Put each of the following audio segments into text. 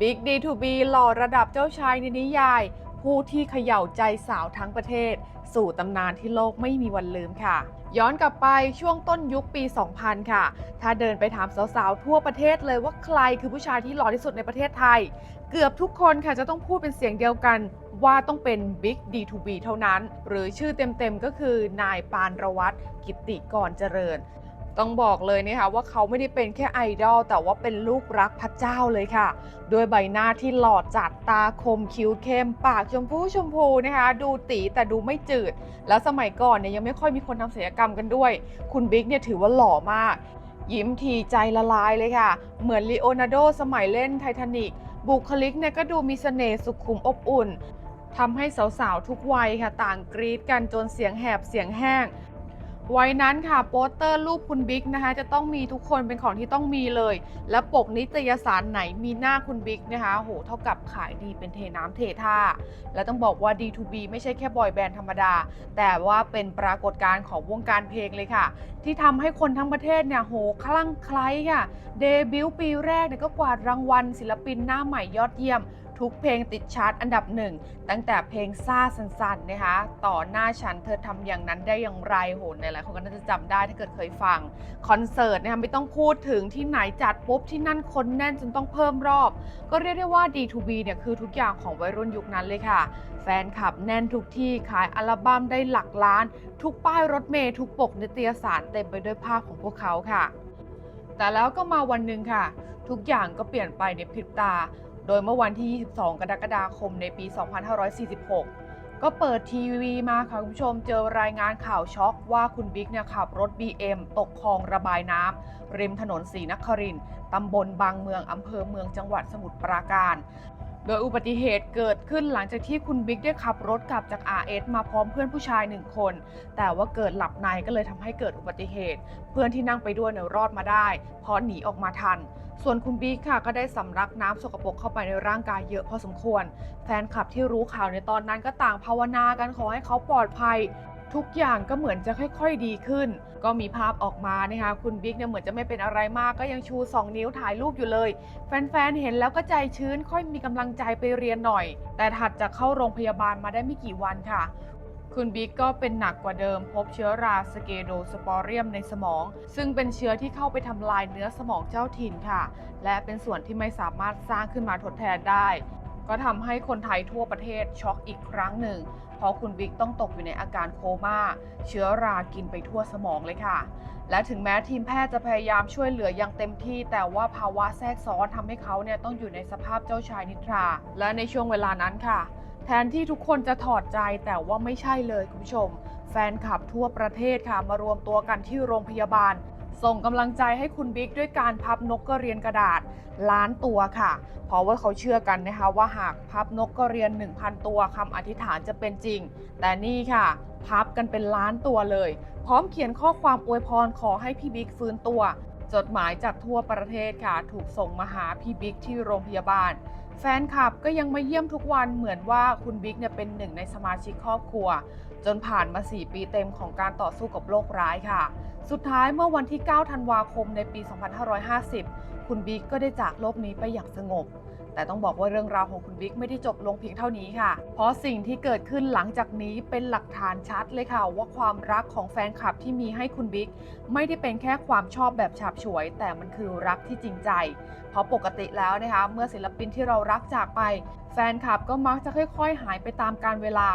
Big D2B หล่อระดับเจ้าชายในนิยาย ผู้ที่เขย่าใจสาวทั้งประเทศ สู่ตำนานที่โลกไม่มีวันลืมค่ะ ย้อนกลับไปช่วงต้นยุคปี 2000 ค่ะ ถ้าเดินไปถามสาวๆ ทั่วประเทศเลยว่าใครคือผู้ชายที่หล่อที่สุดในประเทศไทย เกือบทุกคนค่ะจะต้องพูดเป็นเสียงเดียวกันว่าต้องเป็น Big D2B เท่านั้น หรือชื่อเต็มๆก็คือนายปานระวัตรกิติกรเจริญ ต้องบอกเลยนะคะว่าเขาไม่ได้เป็นแค่ไอดอลแต่ว่าเป็นลูกรักพระเจ้าเลยค่ะ ด้วยใบหน้าที่หล่อจัดตาคมคิ้วเข้มปากชมพูชมพูนะคะ ดูตีแต่ดูไม่จืด แล้วสมัยก่อนเนี่ยยังไม่ค่อยมีคนทำศัลยกรรมกันด้วย คุณบิ๊กเนี่ยถือว่าหล่อมาก ยิ้มทีใจละลายเลยค่ะ เหมือนลีโอนาร์โดสมัยเล่นไททานิกบุคลิกเนี่ยก็ดูมีเสน่ห์สุขุมอบอุ่นทำให้สาวๆ ทุกวัยค่ะ ต่างกรี๊ดกันจนเสียงแหบเสียงแห้ง วัยนั้นค่ะโปสเตอร์รูปคุณบิ๊กนะคะจะต้องมีทุกคนเป็นของที่ต้องมีเลย และปกนิตยสารไหนมีหน้าคุณบิ๊กนะคะโหเท่ากับขายดีเป็นเทน้ำเทท่า และต้องบอกว่า D2B ไม่ใช่แค่บอยแบนด์ธรรมดา แต่ว่าเป็นปรากฏการณ์ของวงการเพลงเลยค่ะ ที่ทำให้คนทั้งประเทศเนี่ยโหคลั่งไคล้ค่ะ เดบิวต์ปีแรกเนี่ยก็กวาดรางวัลศิลปินหน้าใหม่ยอดเยี่ยม ทุกเพลงติดชาร์ตอันดับหนึ่งตั้งแต่เพลงซ่าสันๆนะคะ ต่อหน้าฉันเธอทำอย่างนั้นได้อย่างไรโหนหลายคนก็น่าจะจำได้ถ้าเกิดเคยฟัง คอนเสิร์ตนะคะไม่ต้องพูดถึงที่ไหนจัดปุ๊บที่นั่นคนแน่นจนต้องเพิ่มรอบ ก็เรียกได้ว่า D2B เนี่ยคือทุกอย่างของวัยรุ่นยุคนั้นเลยค่ะ แฟนคลับแน่นทุกที่ขายอัลบั้มได้หลักล้าน ทุกป้ายรถเมล์ทุกปกนิตยสารเต็มไปด้วยภาพของพวกเขาค่ะ แต่แล้วก็มาวันหนึ่งค่ะ ทุกอย่างก็เปลี่ยนไปในพริบตา โดยเมื่อวันที่ 22 กรกฎาคมในปี 2546 ก็เปิดทีวีมาค่ะคุณผู้ชมเจอรายงานข่าวช็อกว่าคุณบิ๊กเนี่ยขับรถ BM ตกคลองระบายน้ำริมถนนศรีนครินตำบลบางเมืองอำเภอเมืองจังหวัดสมุทรปราการ โดยอุบัติเหตุเกิดขึ้นหลังจากที่คุณบิ๊กได้ขับรถกลับจาก RS มาพร้อมเพื่อนผู้ชายหนึ่งคน แต่ว่าเกิดหลับในก็เลยทำให้เกิดอุบัติเหตุ เพื่อนที่นั่งไปด้วยเนี่ยรอดมาได้เพราะหนีออกมาทัน ส่วนคุณบิ๊กค่ะก็ได้สำลักน้ำสกปรกเข้าไปในร่างกายเยอะพอสมควร แฟนคลับที่รู้ข่าวในตอนนั้นก็ต่างภาวนากันขอให้เขาปลอดภัย ทุกอย่างก็เหมือนจะค่อย ๆดีขึ้น ก็มีภาพออกมานะคะคุณบิ๊กเนี่ยเหมือนจะไม่เป็นอะไรมากก็ยังชู 2 นิ้วถ่ายรูปอยู่เลย แฟนๆเห็นแล้วก็ใจชื้นค่อยมีกำลังใจไปเรียนหน่อย แต่ถัดจากเข้าโรงพยาบาลมาได้ไม่กี่วันค่ะคุณบิ๊กก็เป็นหนักกว่าเดิมพบเชื้อราสเกโดสปอเรียมในสมอง ซึ่งเป็นเชื้อที่เข้าไปทำลายเนื้อสมองเจ้าถิ่นค่ะ และเป็นส่วนที่ไม่สามารถสร้างขึ้นมาทดแทนได้ ก็ทำให้คนไทยทั่วประเทศช็อกอีกครั้งหนึ่ง เพราะคุณบิ๊กต้องตกอยู่ในอาการโคม่า เชื้อรากินไปทั่วสมองเลยค่ะ และถึงแม้ทีมแพทย์จะพยายามช่วยเหลืออย่างเต็มที่ แต่ว่าภาวะแทรกซ้อนทำให้เขาเนี่ยต้องอยู่ในสภาพเจ้าชายนิทรา และในช่วงเวลานั้นค่ะ แทนที่ทุกคนจะถอดใจแต่ว่าไม่ใช่เลยคุณผู้ชม แฟนคลับทั่วประเทศค่ะมารวมตัวกันที่โรงพยาบาล ส่งกำลังใจให้คุณบิ๊กด้วยการพับนกกระเรียนกระดาษล้านตัวค่ะ เพราะว่าเขาเชื่อกันนะคะว่าหากพับนกกระเรียน 1,000 ตัวคำอธิษฐานจะเป็นจริง แต่นี่ค่ะ พับกันเป็นล้านตัวเลย พร้อมเขียนข้อความอวยพรขอให้พี่บิ๊กฟื้นตัว จดหมายจากทั่วประเทศค่ะ ถูกส่งมาหาพี่บิ๊กที่โรงพยาบาล แฟนคลับก็ยังมาเยี่ยมทุกวันเหมือนว่าคุณบิ๊กเนี่ยเป็นหนึ่งในสมาชิกครอบครัว จนผ่านมา 4 ปีเต็มของการต่อสู้กับโรคร้ายค่ะ สุดท้ายเมื่อวันที่ 9 ธันวาคมในปี 2550 คุณบิ๊กก็ได้จากโลกนี้ไปอย่างสงบ แต่ต้องบอกว่าเรื่องราวของคุณบิ๊กไม่ได้จบลงเพียงเท่านี้ค่ะ เพราะสิ่งที่เกิดขึ้นหลังจากนี้เป็นหลักฐานชัดเลยค่ะ ว่าความรักของแฟนคลับที่มีให้คุณบิ๊กไม่ได้เป็นแค่ความชอบแบบฉาบฉวย แต่มันคือรักที่จริงใจ เพราะปกติแล้วนะคะเมื่อศิลปินที่เรารักจากไป แฟนคลับก็มักจะค่อย ๆ หายไปตามกาลเวลา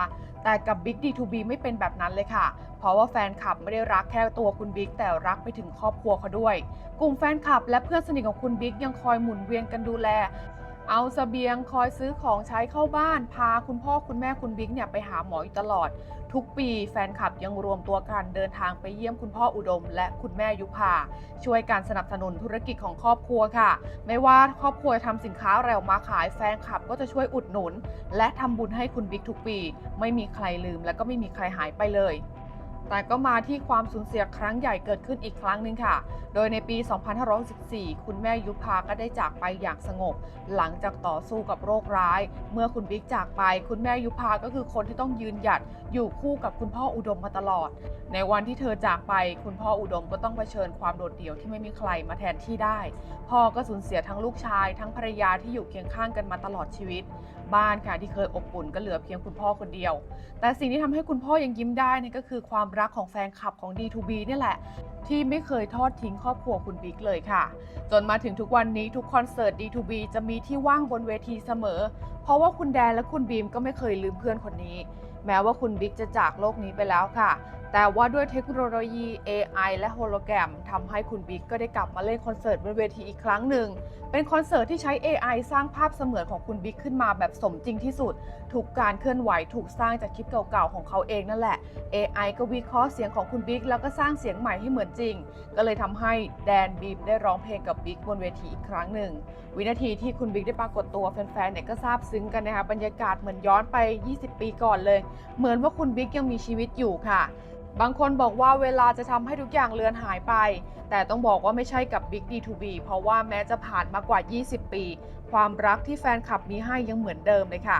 แต่กับ Big D2B ไม่เป็นแบบนั้นเลยค่ะเพราะว่าแฟนคลับไม่ได้รักแค่ตัวคุณบิ๊กแต่รักไปถึงครอบครัวเขาด้วย กลุ่มแฟนคลับและเพื่อนสนิทของคุณบิ๊กยังคอยหมุนเวียนกันดูแล เอาเสบียงคอยซื้อของใช้เข้าบ้าน พาคุณพ่อคุณแม่คุณบิ๊กเนี่ยไปหาหมออยู่ตลอด ทุกปีแฟนคลับยังรวมตัวกันเดินทางไปเยี่ยมคุณพ่ออุดม และคุณแม่ยุพาช่วยการสนับสนุนธุรกิจของครอบครัวค่ะ ไม่ว่าครอบครัวทำสินค้าอะไรออกมาขายแฟนคลับก็จะช่วยอุดหนุน และทำบุญให้คุณบิ๊กทุกปี ไม่มีใครลืมและก็ไม่มีใครหายไปเลย แต่ก็มาที่ความสูญเสียครั้งใหญ่เกิดขึ้นอีกครั้งหนึ่งค่ะ โดยในปี 2514คุณแม่ยุพาก็ได้จากไปอย่างสงบ หลังจากต่อสู้กับโรคร้าย เมื่อคุณบิ๊กจากไป คุณแม่ยุพาก็คือคนที่ต้องยืนหยัดอยู่คู่กับคุณพ่ออุดมมาตลอด ในวันที่เธอจากไป คุณพ่ออุดมก็ต้องเผชิญความโดดเดี่ยวที่ไม่มีใครมาแทนที่ได้ พ่อก็สูญเสียทั้งลูกชาย ทั้งภรรยาที่อยู่เคียงข้างกันมาตลอดชีวิต บ้านค่ะที่เคยอบอุ่นก็เหลือเพียงคุณพ่อคนเดียว แต่สิ่งที่ทำให้คุณพ่อยังยิ้มได้นี่ก็คือความรักของแฟนคลับของ D2B นี่แหละ ที่ไม่เคยทอดทิ้งครอบครัวคุณบิ๊กเลยค่ะ จนมาถึงทุกวันนี้ทุกคอนเสิร์ต D2B จะมีที่ว่างบนเวทีเสมอ เพราะว่าคุณแดนและคุณบีมก็ไม่เคยลืมเพื่อนคนนี้ แม้ว่าคุณบิ๊กจะจากโลกนี้ไปแล้วค่ะ แต่ว่าด้วยเทคโนโลยี AI และโฮโลแกรมทำให้คุณบิ๊กก็ได้กลับมาเล่นคอนเสิร์ตบนเวทีอีกครั้งหนึ่ง เป็นคอนเสิร์ตที่ใช้ AI สร้างภาพเสมือนของคุณบิ๊กขึ้นมาแบบสมจริงที่สุดทุกการเคลื่อนไหวถูกสร้างจากคลิปเก่าๆของเขาเองนั่นแหละ AI ก็วิเคราะห์เสียงของคุณบิ๊กแล้วก็สร้างเสียงใหม่ให้เหมือนจริง ก็เลยทำให้แดนบีมได้ร้องเพลงกับบิ๊กบนเวทีอีกครั้งหนึ่ง วินาทีที่คุณบิ๊กได้ปรากฏตัวแฟนๆเนี่ยก็ซาบซึ้งกันนะคะบรรยากาศเหมือนย้อนไป 20 ปีก่อนเลย เหมือนว่าคุณบิ๊กยังมีชีวิตอยู่ค่ะ บางคนบอกว่าเวลาจะทำให้ทุกอย่างเลือนหายไป แต่ต้องบอกว่าไม่ใช่กับ Big D2B เพราะว่าแม้จะผ่านมากว่า 20 ปี ความรักที่แฟนคลับมีให้ยังเหมือนเดิมเลยค่ะ